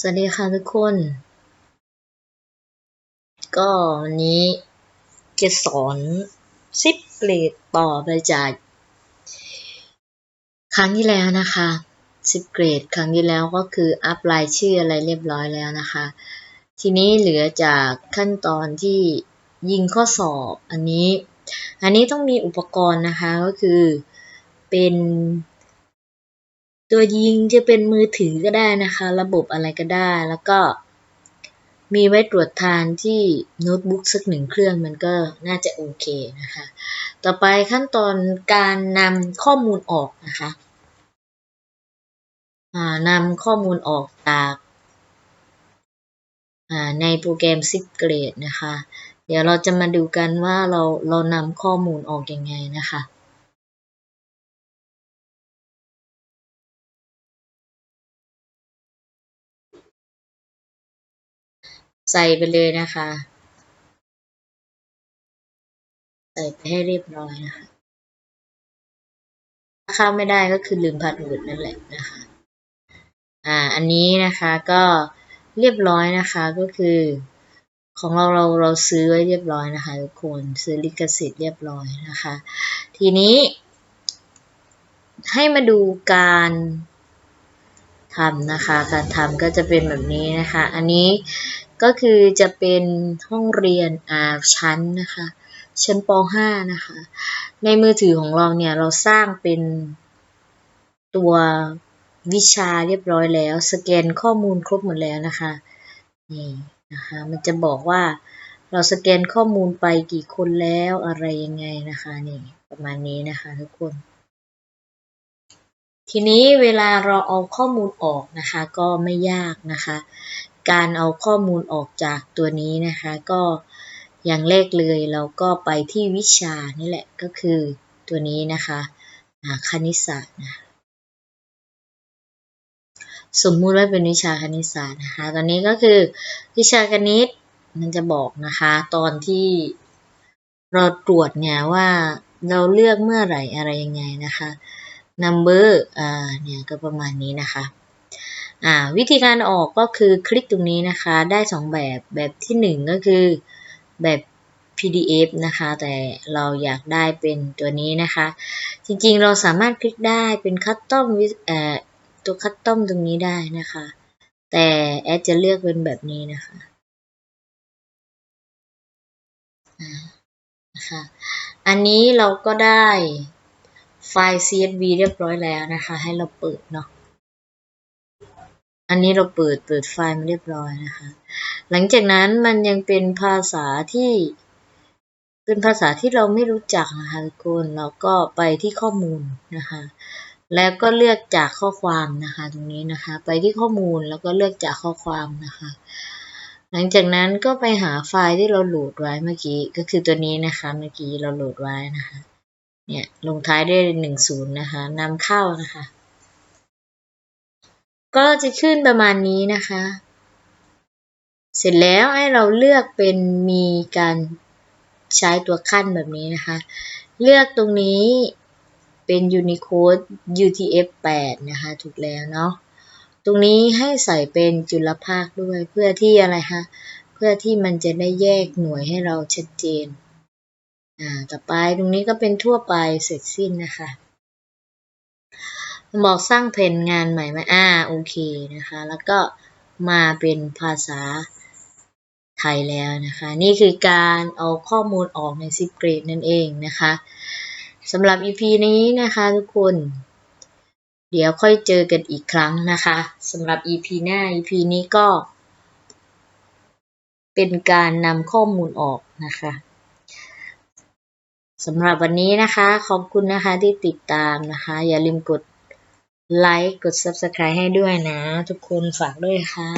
สวัสดีค่ะทุกคน ก็วันนี้จะสอนซิปเกรดต่อไปจากครั้งที่แล้วนะคะซิปเกรดครั้งที่แล้วก็คืออัพรายชื่ออะไรเรียบร้อยแล้วนะคะ ทีนี้เหลือจากขั้นตอนที่ยิงข้อสอบอันนี้ อันนี้ต้องมีอุปกรณ์นะคะก็คือเป็น ตัวยิงจะเป็นมือถือก็ได้นะคะ ระบบอะไรก็ได้ แล้วก็มีไว้ตรวจทานที่โน้ตบุ๊กสักหนึ่งเครื่องมันก็น่าจะโอเคนะคะ ต่อไปขั้นตอนการนำข้อมูลออกนะคะนำข้อมูลออกจากในโปรแกรม Zip Grade นะคะ เดี๋ยวเราจะมาดูกันว่าเราเรานำข้อมูลออกอยังไงนะคะ ใส่ไปเลยนะคะ ใส่ไปให้เรียบร้อยนะคะ ถ้าเข้าไม่ได้ก็คือลืมพาสเวิร์ดนั่นแหละนะคะ อ่า อันนี้นะคะก็เรียบร้อยนะคะก็คือ ของเราเราเราซื้อไว้เรียบร้อยนะคะทุกคนซื้อลิขสิทธิ์เรียบร้อยนะคะ ทีนี้ ให้มาดูการทำนะคะ การทำก็จะเป็นแบบนี้นะคะ อันนี้ ก็คือจะเป็นห้องเรียนอ่าชั้นนะคะชั้นป .5 นะคะ ในมือถือของเราเนี่ยเราสร้างเป็นตัววิชาเรียบร้อยแล้ว สแกนข้อมูลครบหมดแล้วนะคะนี่นะคะมันจะบอกว่าเราสแกนข้อมูลไปกี่คนแล้วอะไรยังไงนะคะนี่ประมาณนี้นะคะทุกคน ทีนี้เวลาเราเอาข้อมูลออกนะคะ ก็ไม่ยากนะคะ การเอาข้อมูลออกจากตัวนี้นะคะ ก็อย่างแรกเลยเราก็ไปที่วิชานี่แหละก็คือตัวนี้นะคะคณิตศาสตร์นะสมมุติว่าเป็นวิชาคณิตศาสตร์นะคะ ตอนนี้ก็คือวิชาคณิตมันจะบอกนะคะ ตอนที่เราตรวจเนี่ยว่าเราเลือกเมื่อไหร่อะไรยังไงนะคะ number อ่าเนี่ยก็ประมาณนี้นะคะ อ่าวิธีการออกก็คือคลิกตรงนี้นะคะ ได้2แบบแบบที่1ก็คือแบบ PDF นะคะ แต่เราอยากได้เป็นตัวนี้นะคะ จริงๆเราสามารถคลิกได้เป็นคัสตอมเอ่อตัวคัสตอมตรงนี้ได้นะคะ แต่แอดจะเลือกเป็นแบบนี้นะคะนะคะอันนี้เราก็ได้ไฟล์ CSV เรียบร้อยแล้วนะคะ ให้เราเปิดเนาะ อันนี้เราเปิดเปิดไฟล์มาเรียบร้อยนะคะ หลังจากนั้นมันยังเป็นภาษาที่เป็นภาษาที่เราไม่รู้จักนะคะทุกคนเราก็ไปที่ข้อมูลนะคะ แล้วก็เลือกจากข้อความนะคะ ตรงนี้นะคะ ไปที่ข้อมูลแล้วก็เลือกจากข้อความนะคะ หลังจากนั้นก็ไปหาไฟล์ที่เราโหลดไว้เมื่อกี้ก็คือตัวนี้นะคะ เมื่อกี้เราโหลดไว้นะคะ เนี่ยลงท้ายด้วยหนึ่งศูนย์นะคะนำเข้านะคะ ก็จะขึ้นประมาณนี้นะคะ เสร็จแล้วให้เราเลือกเป็นมีการใช้ตัวขั้นแบบนี้นะคะ เลือกตรงนี้เป็น Unicode UTF-8 นะคะ ถูกแล้วเนาะ ตรงนี้ให้ใส่เป็นจุลภาคด้วยเพื่อที่อะไรคะ เพื่อที่มันจะได้แยกหน่วยให้เราชัดเจน อ่า ต่อไปตรงนี้ก็เป็นทั่วไปเสร็จสิ้นนะคะ บอกสร้างเพนงานใหม่ไหมอ่าโอเคนะคะ แล้วก็มาเป็นภาษาไทยแล้วนะคะ นี่คือการเอาข้อมูลออกในซิปเกรดนั่นเองนะคะสำหรับ EP นี้นะคะทุกคน เดี๋ยวค่อยเจอกันอีกครั้งนะคะสำหรับ EP หน้า EP นี้ก็ เป็นการนำข้อมูลออกนะคะสำหรับวันนี้นะคะ ขอบคุณนะคะที่ติดตามนะคะ อย่าลืมกด ไลค์ กด Subscribe ให้ด้วยนะ ทุกคนฝากด้วยค่ะ